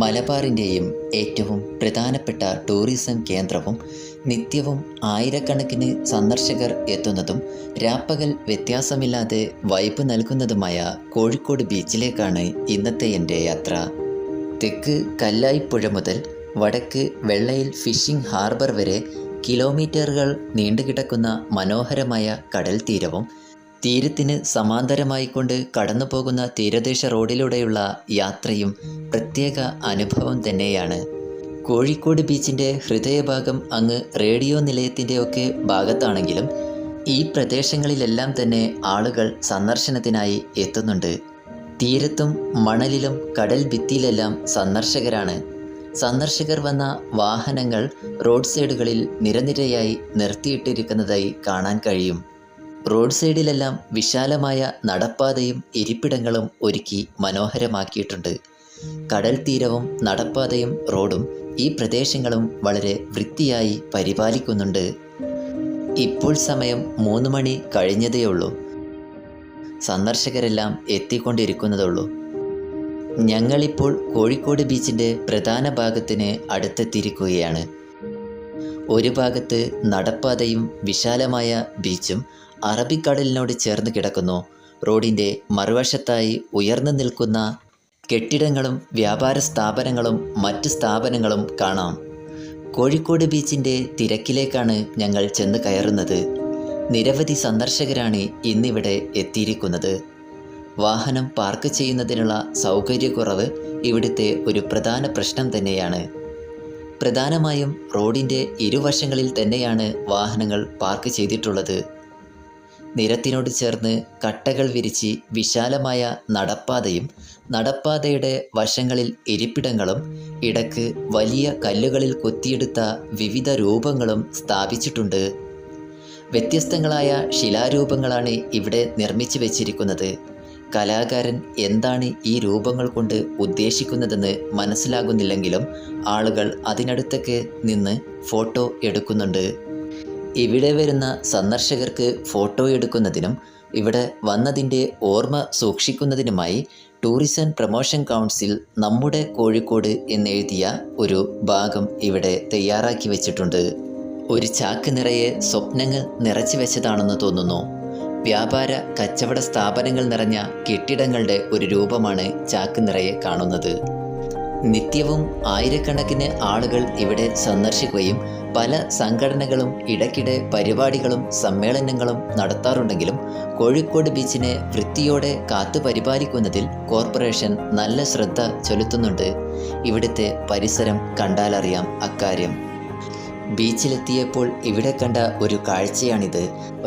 മലബാറിന്റെയും ഏറ്റവും പ്രധാനപ്പെട്ട ടൂറിസം കേന്ദ്രവും നിത്യവും ആയിരക്കണക്കിന് സന്ദർശകർ എത്തുന്നതും രാപ്പകൽ വ്യത്യാസമില്ലാതെ വൈബ് നൽകുന്നതുമായ കോഴിക്കോട് ബീച്ചിലേക്കാണ് ഇന്നത്തെ എന്റെ യാത്ര. തെക്ക് കല്ലായിപ്പുഴ മുതൽ വടക്ക് വെള്ളയിൽ ഫിഷിംഗ് ഹാർബർ വരെ കിലോമീറ്ററുകൾ നീണ്ടുകിടക്കുന്ന മനോഹരമായ കടൽ തീരവും തീരത്തിന് സമാന്തരമായിക്കൊണ്ട് കടന്നു പോകുന്ന തീരദേശ റോഡിലൂടെയുള്ള യാത്രയും പ്രത്യേക അനുഭവം തന്നെയാണ്. കോഴിക്കോട് ബീച്ചിന്റെ ഹൃദയഭാഗം അങ്ങ് റേഡിയോ നിലയത്തിന്റെ ഒക്കെ ഭാഗത്താണെങ്കിലും ഈ പ്രദേശങ്ങളിലെല്ലാം തന്നെ ആളുകൾ സന്ദർശനത്തിനായി എത്തുന്നുണ്ട്. തീരത്തും മണലിലും കടൽ ഭിത്തിയിലെല്ലാം സന്ദർശകരാണ്. സന്ദർശകർ വന്ന വാഹനങ്ങൾ റോഡ് സൈഡുകളിൽ നിരനിരയായി നിർത്തിയിട്ടിരിക്കുന്നതായി കാണാൻ കഴിയും. റോഡ് സൈഡിലെല്ലാം വിശാലമായ നടപ്പാതയും ഇരിപ്പിടങ്ങളും ഒരുക്കി മനോഹരമാക്കിയിട്ടുണ്ട്. കടൽ തീരവും നടപ്പാതയും റോഡും ഈ പ്രദേശങ്ങളും വളരെ വൃത്തിയായി പരിപാലിക്കുന്നുണ്ട്. ഇപ്പോൾ സമയം മൂന്ന് മണി കഴിഞ്ഞതേയുള്ളൂ സന്ദർശകരെല്ലാം എത്തിക്കൊണ്ടിരിക്കുന്നതുള്ളൂ ഞങ്ങളിപ്പോൾ കോഴിക്കോട് ബീച്ചിന്റെ പ്രധാന ഭാഗത്തിന് അടുത്തെത്തിയിരിക്കുകയാണ്. ഒരു ഭാഗത്ത് നടപ്പാതയും വിശാലമായ ബീച്ചും അറബിക്കടലിനോട് ചേർന്ന് കിടക്കുന്നു. റോഡിന്റെ മറുവശത്തായി ഉയർന്നു നിൽക്കുന്ന കെട്ടിടങ്ങളും വ്യാപാര സ്ഥാപനങ്ങളും മറ്റ് സ്ഥാപനങ്ങളും കാണാം. കോഴിക്കോട് ബീച്ചിന്റെ തിരക്കിലേക്കാണ് ഞങ്ങൾ ചെന്ന് കയറുന്നത്. നിരവധി സന്ദർശകരാണ് ഇന്നിവിടെ എത്തിയിരിക്കുന്നത്. വാഹനം പാർക്ക് ചെയ്യുന്നതിനുള്ള സൗകര്യക്കുറവ് ഇവിടുത്തെ ഒരു പ്രധാന പ്രശ്നം തന്നെയാണ്. പ്രധാനമായും റോഡിന്റെ ഇരുവശങ്ങളിൽ തന്നെയാണ് വാഹനങ്ങൾ പാർക്ക് ചെയ്തിട്ടുള്ളത്. നിരത്തിനോട് ചേർന്ന് കട്ടകൾ വിരിച്ച് വിശാലമായ നടപ്പാതയും നടപ്പാതയുടെ വശങ്ങളിൽ ഇരിപ്പിടങ്ങളും ഇടയ്ക്ക് വലിയ കല്ലുകളിൽ കൊത്തിയെടുത്ത വിവിധ രൂപങ്ങളും സ്ഥാപിച്ചിട്ടുണ്ട്. വ്യത്യസ്തങ്ങളായ ശിലാരൂപങ്ങളാണ് ഇവിടെ നിർമ്മിച്ചു വച്ചിരിക്കുന്നത്. കലാകാരൻ എന്താണ് ഈ രൂപങ്ങൾ കൊണ്ട് ഉദ്ദേശിക്കുന്നതെന്ന് മനസ്സിലാകുന്നില്ലെങ്കിലും ആളുകൾ അതിനടുത്തൊക്കെ നിന്ന് ഫോട്ടോ എടുക്കുന്നുണ്ട്. ഇവിടെ വരുന്ന സന്ദർശകർക്ക് ഫോട്ടോ എടുക്കുന്നതിനും ഇവിടെ വന്നതിന്റെ ഓർമ്മ സൂക്ഷിക്കുന്നതിനുമായി ടൂറിസം പ്രൊമോഷൻ കൗൺസിൽ നമ്മുടെ കോഴിക്കോട് എന്നെഴുതിയ ഒരു ഭാഗം ഇവിടെ തയ്യാറാക്കി വെച്ചിട്ടുണ്ട്. ഒരു ചാക്ക് നിറയെ സ്വപ്നങ്ങൾ നിറച്ചു വെച്ചതാണെന്ന് തോന്നുന്നു. വ്യാപാര കച്ചവട സ്ഥാപനങ്ങൾ നിറഞ്ഞ കെട്ടിടങ്ങളുടെ ഒരു രൂപമാണ് ചാക്ക് നിറയെ കാണുന്നത്. നിത്യവും ആയിരക്കണക്കിന് ആളുകൾ ഇവിടെ സന്ദർശിക്കുകയും പല സംഘടനകളും ഇടയ്ക്കിടെ പരിപാടികളും സമ്മേളനങ്ങളും നടത്താറുണ്ടെങ്കിലും കോഴിക്കോട് ബീച്ചിനെ വൃത്തിയോടെ കാത്തു പരിപാലിക്കുന്നതിൽ കോർപ്പറേഷൻ നല്ല ശ്രദ്ധ ചെലുത്തുന്നുണ്ട്. ഇവിടുത്തെ പരിസരം കണ്ടാലറിയാം അക്കാര്യം. ബീച്ചിലെത്തിയപ്പോൾ ഇവിടെ കണ്ട ഒരു കാഴ്ചയാണിത്.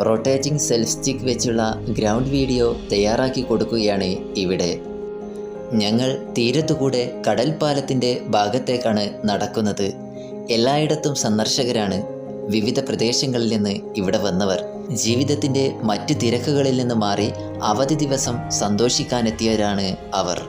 റൊട്ടേറ്റിംഗ് സെൽഫ് സ്റ്റിക്ക് വെച്ചുള്ള ഗ്രൗണ്ട് വീഡിയോ തയ്യാറാക്കി കൊടുക്കുകയാണ് ഇവിടെ. ഞങ്ങൾ തീരത്തുകൂടെ കടൽപ്പാലത്തിന്റെ ഭാഗത്തേക്കാണ് നടക്കുന്നത്. എല്ലായിടത്തും സന്ദർശകരാണ് വിവിധ പ്രദേശങ്ങളിൽ നിന്ന് ഇവിടെ വന്നവർ. ജീവിതത്തിന്റെ മറ്റു തിരക്കുകളിൽ നിന്ന് മാറി അവധി ദിവസം സന്തോഷിക്കാനെത്തിയവരാണ് അവർ.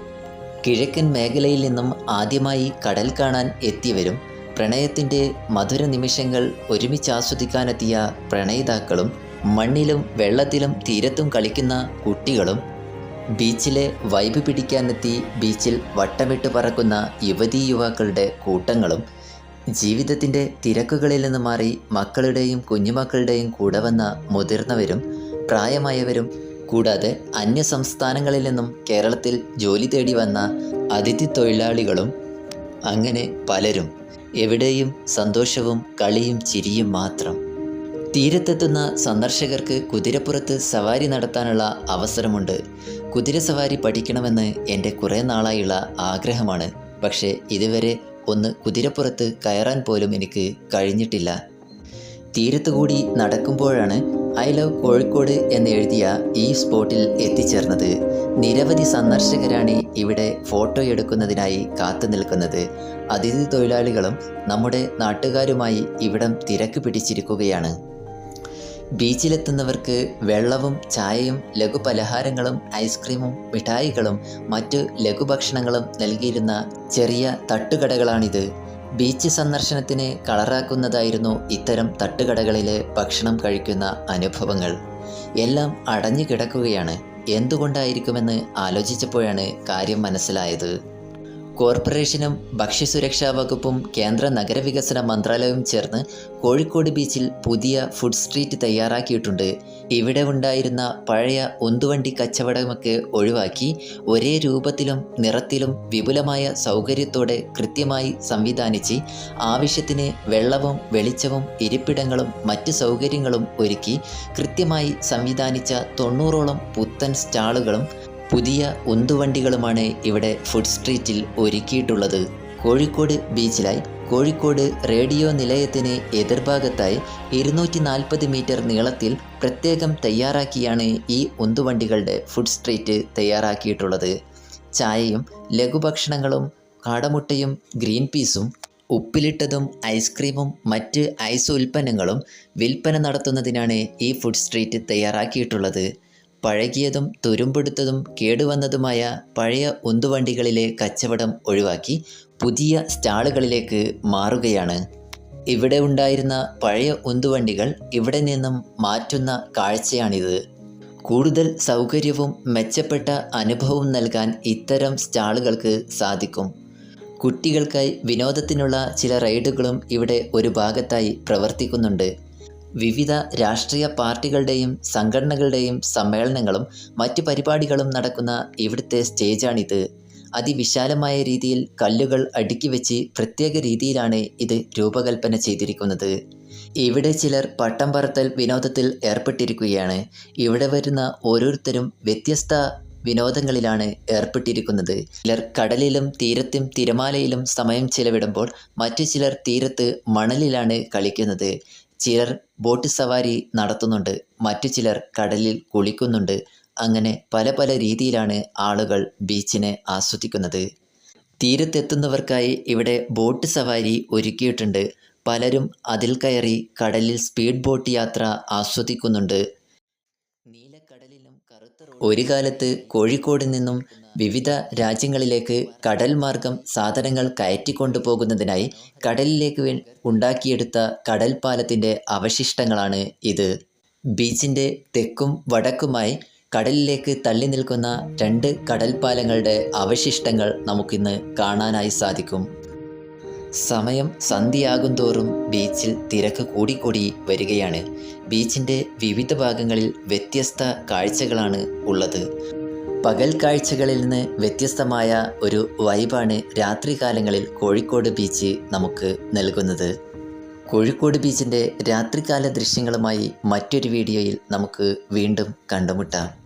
കിഴക്കൻ മേഖലയിൽ നിന്നും ആദ്യമായി കടൽ കാണാൻ എത്തിയവരും പ്രണയത്തിന്റെ മധുര നിമിഷങ്ങൾ ഒരുമിച്ച് ആസ്വദിക്കാനെത്തിയ പ്രണയിതാക്കളും മണ്ണിലും വെള്ളത്തിലും തീരത്തും കളിക്കുന്ന കുട്ടികളും ബീച്ചിലെ വൈബ് പിടിക്കാനെത്തി ബീച്ചിൽ വട്ടമിട്ട് പറക്കുന്ന യുവതീ യുവാക്കളുടെ കൂട്ടങ്ങളും ജീവിതത്തിന്റെ തിരക്കുകളിൽ നിന്ന് മാറി മക്കളുടെയും കുഞ്ഞുമക്കളുടെയും കൂടെ വന്ന മുതിർന്നവരും പ്രായമായവരും കൂടാതെ അന്യ സംസ്ഥാനങ്ങളിൽ നിന്നും കേരളത്തിൽ ജോലി തേടി വന്ന അതിഥി തൊഴിലാളികളും അങ്ങനെ പലരും എവിടെയും സന്തോഷവും കളിയും ചിരിയും മാത്രം. തീരത്തെത്തുന്ന സന്ദർശകർക്ക് കുതിരപ്പുറത്ത് സവാരി നടത്താനുള്ള അവസരമുണ്ട്. കുതിര സവാരി പഠിക്കണമെന്ന് എന്റെ കുറേ നാളായുള്ള ആഗ്രഹമാണ്. പക്ഷേ ഇതുവരെ ഒന്ന് കുതിരപ്പുറത്ത് കയറാൻ പോലും എനിക്ക് കഴിഞ്ഞിട്ടില്ല. തീരത്തുകൂടി നടക്കുമ്പോഴാണ് ഐ ലവ് കോഴിക്കോട് എന്ന് എഴുതിയ ഈ സ്പോട്ടിൽ എത്തിച്ചേർന്നത്. നിരവധി സന്ദർശകരാണ് ഇവിടെ ഫോട്ടോ എടുക്കുന്നതിനായി കാത്തു നിൽക്കുന്നത്. അതിഥി തൊഴിലാളികളും നമ്മുടെ നാട്ടുകാരുമായി ഇവിടം തിരക്ക് പിടിച്ചിരിക്കുകയാണ്. ബീച്ചിലെത്തുന്നവർക്ക് വെള്ളവും ചായയും ലഘുപലഹാരങ്ങളും ഐസ്ക്രീമും മിഠായികളും മറ്റു ലഘുഭക്ഷണങ്ങളും നൽകിയിരുന്ന ചെറിയ തട്ടുകടകളാണിത്. ബീച്ച് സന്ദർശനത്തിന് കളറാക്കുന്നതായിരുന്നു ഇത്തരം തട്ടുകടകളിലെ ഭക്ഷണം കഴിക്കുന്ന അനുഭവങ്ങൾ. എല്ലാം അടഞ്ഞു കിടക്കുകയാണ് എന്തുകൊണ്ടായിരിക്കുമെന്ന് ആലോചിച്ചപ്പോഴാണ് കാര്യം മനസ്സിലായത്. കോർപ്പറേഷനും ഭക്ഷ്യസുരക്ഷാ വകുപ്പും കേന്ദ്ര നഗരവികസന മന്ത്രാലയവും ചേർന്ന് കോഴിക്കോട് ബീച്ചിൽ പുതിയ ഫുഡ് സ്ട്രീറ്റ് തയ്യാറാക്കിയിട്ടുണ്ട്. ഇവിടെ ഉണ്ടായിരുന്ന പഴയ ഉന്തുവണ്ടി കച്ചവടമൊക്കെ ഒഴിവാക്കി ഒരേ രൂപത്തിലും നിറത്തിലും വിപുലമായ സൗകര്യത്തോടെ കൃത്യമായി സംവിധാനിച്ച് ആവശ്യത്തിന് വെള്ളവും വെളിച്ചവും ഇരിപ്പിടങ്ങളും മറ്റ് സൗകര്യങ്ങളും ഒരുക്കി കൃത്യമായി സംവിധാനിച്ച തൊണ്ണൂറോളം പുത്തൻ സ്റ്റാളുകളും പുതിയ ഉന്തുവണ്ടികളുമാണ് ഇവിടെ ഫുഡ് സ്ട്രീറ്റിൽ ഒരുക്കിയിട്ടുള്ളത്. കോഴിക്കോട് ബീച്ചിലായി കോഴിക്കോട് റേഡിയോ നിലയത്തിന് എതിർഭാഗത്തായി ഇരുന്നൂറ്റി നാൽപ്പത് മീറ്റർ നീളത്തിൽ പ്രത്യേകം തയ്യാറാക്കിയാണ് ഈ ഉന്തുവണ്ടികളുടെ ഫുഡ് സ്ട്രീറ്റ് തയ്യാറാക്കിയിട്ടുള്ളത്. ചായയും ലഘുഭക്ഷണങ്ങളും കാടമുട്ടയും ഗ്രീൻ പീസും ഉപ്പിലിട്ടതും ഐസ്ക്രീമും മറ്റ് ഐസ് ഉൽപ്പന്നങ്ങളും വിൽപ്പന നടത്തുന്നതിനാണ് ഈ ഫുഡ് സ്ട്രീറ്റ് തയ്യാറാക്കിയിട്ടുള്ളത്. പഴകിയതും തുരുമ്പെടുത്തതും കേടുവന്നതുമായ പഴയ ഉന്തുവണ്ടികളിലെ കച്ചവടം ഒഴിവാക്കി പുതിയ സ്റ്റാളുകളിലേക്ക് മാറുകയാണ്. ഇവിടെ ഉണ്ടായിരുന്ന പഴയ ഉന്തുവണ്ടികൾ ഇവിടെ നിന്നും മാറ്റുന്ന കാഴ്ചയാണിത്. കൂടുതൽ സൗകര്യവും മെച്ചപ്പെട്ട അനുഭവവും നൽകാൻ ഇത്തരം സ്റ്റാളുകൾക്ക് സാധിക്കും. കുട്ടികൾക്കായി വിനോദത്തിനുള്ള ചില റൈഡുകളും ഇവിടെ ഒരു ഭാഗത്തായി പ്രവർത്തിക്കുന്നുണ്ട്. വിവിധ രാഷ്ട്രീയ പാർട്ടികളുടെയും സംഘടനകളുടെയും സമ്മേളനങ്ങളും മറ്റ് പരിപാടികളും നടക്കുന്ന ഇവിടുത്തെ സ്റ്റേജാണിത്. അതിവിശാലമായ രീതിയിൽ കല്ലുകൾ അടുക്കി വെച്ച് പ്രത്യേക രീതിയിലാണ് ഇത് രൂപകൽപ്പന ചെയ്തിരിക്കുന്നത്. ഇവിടെ ചിലർ പട്ടം പറത്തൽ വിനോദത്തിൽ ഏർപ്പെട്ടിരിക്കുകയാണ്. ഇവിടെ വരുന്ന ഓരോരുത്തരും വ്യത്യസ്ത വിനോദങ്ങളിലാണ് ഏർപ്പെട്ടിരിക്കുന്നത്. ചിലർ കടലിലും തീരത്തും തിരമാലയിലും സമയം ചിലവിടുമ്പോൾ മറ്റു ചിലർ തീരത്ത് മണലിലാണ് കളിക്കുന്നത്. ചിലർ ബോട്ട് സവാരി നടത്തുന്നുണ്ട് മറ്റു ചിലർ കടലിൽ കുളിക്കുന്നുണ്ട്. അങ്ങനെ പല പല രീതിയിലാണ് ആളുകൾ ബീച്ചിനെ ആസ്വദിക്കുന്നത്. തീരത്തെത്തുന്നവർക്കായി ഇവിടെ ബോട്ട് സവാരി ഒരുക്കിയിട്ടുണ്ട്. പലരും അതിൽ കയറി കടലിൽ സ്പീഡ് ബോട്ട് യാത്ര ആസ്വദിക്കുന്നുണ്ട്. ഒരു കാലത്ത് കോഴിക്കോട് നിന്നും വിവിധ രാജ്യങ്ങളിലേക്ക് കടൽ മാർഗം സാധനങ്ങൾ കയറ്റിക്കൊണ്ടു പോകുന്നതിനായി കടലിലേക്ക് ഉണ്ടാക്കിയെടുത്ത കടൽ പാലത്തിന്റെ അവശിഷ്ടങ്ങളാണ് ഇത്. ബീച്ചിന്റെ തെക്കും വടക്കുമായി കടലിലേക്ക് തള്ളി നിൽക്കുന്ന രണ്ട് കടൽപ്പാലങ്ങളുടെ അവശിഷ്ടങ്ങൾ നമുക്കിന്ന് കാണാനായി സാധിക്കും. സമയം സന്ധ്യയാകും തോറും ബീച്ചിൽ തിരക്ക് കൂടിക്കൂടി വരികയാണ്. ബീച്ചിന്റെ വിവിധ ഭാഗങ്ങളിൽ വ്യത്യസ്ത കാഴ്ചകളാണ് ഉള്ളത്. പകൽ കാഴ്ചകളിൽ നിന്ന് വ്യത്യസ്തമായ ഒരു വൈബാണ് രാത്രികാലങ്ങളിൽ കോഴിക്കോട് ബീച്ച് നമുക്ക് നൽകുന്നത്. കോഴിക്കോട് ബീച്ചിന്റെ രാത്രികാല ദൃശ്യങ്ങളുമായി മറ്റൊരു വീഡിയോയിൽ നമുക്ക് വീണ്ടും കണ്ടുമുട്ടാം.